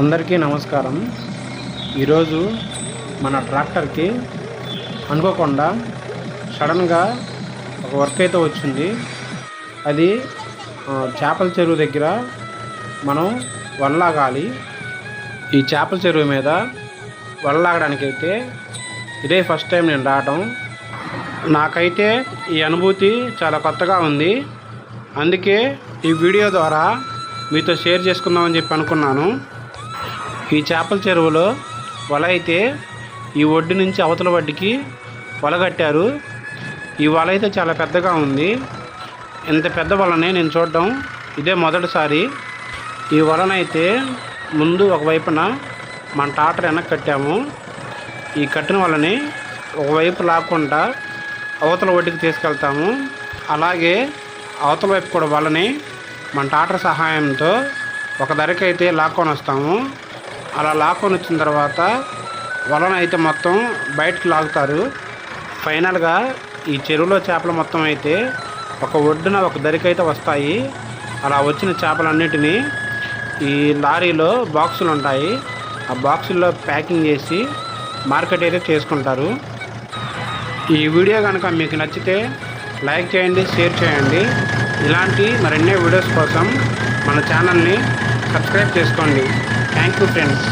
అందరికీ నమస్కారం. ఈరోజు మన ట్రాక్టర్కి అనుకోకుండా సడన్గా ఒక వర్క్ అయితే వచ్చింది. అది చేపల చెరువు దగ్గర మనం వల్లాగాలి ఈ చేపల చెరువు మీద వల్లాగడానికి అయితే ఇదే ఫస్ట్ టైం నేను రావటం. నాకైతే ఈ అనుభూతి చాలా కొత్తగా ఉంది. అందుకే ఈ వీడియో ద్వారా మీతో షేర్ చేసుకుందామని చెప్పి అనుకున్నాను. ఈ చేపల చెరువులో వల అయితే ఈ ఒడ్డు నుంచి అవతల వడ్డీకి వల కట్టారు. ఈ వల అయితే చాలా పెద్దగా ఉంది. ఇంత పెద్ద వలనే నేను చూడడం ఇదే మొదటిసారి. ఈ వలనైతే ముందు ఒకవైపున మన టాటర్ వెనక్కి కట్టాము. ఈ కట్టిన వలని ఒకవైపు లాక్కుండా అవతల ఒడ్డుకి తీసుకెళ్తాము. అలాగే అవతల వైపు కూడా వలని మన టాటర్ సహాయంతో ఒక ధరకి అయితే లాక్కొని వస్తాము అలా లాక్కొని వచ్చిన తర్వాత వలన అయితే మొత్తం బయటకు లాగుతారు. ఫైనల్గా ఈ చెరువులో చేపలు మొత్తం అయితే ఒక ఒడ్డున ఒక ధరికి అయితే వస్తాయి. అలా వచ్చిన చేపలన్నిటినీ ఈ లారీలో బాక్సులు ఉంటాయి. ఆ బాక్సుల్లో ప్యాకింగ్ చేసి మార్కెట్ అయితే చేసుకుంటారు. ఈ వీడియో కనుక మీకు నచ్చితే లైక్ చేయండి షేర్ చేయండి. ఇలాంటి మరెన్నో వీడియోస్ కోసం మన ఛానల్ని సబ్స్క్రైబ్ చేసుకోండి. Thank you friends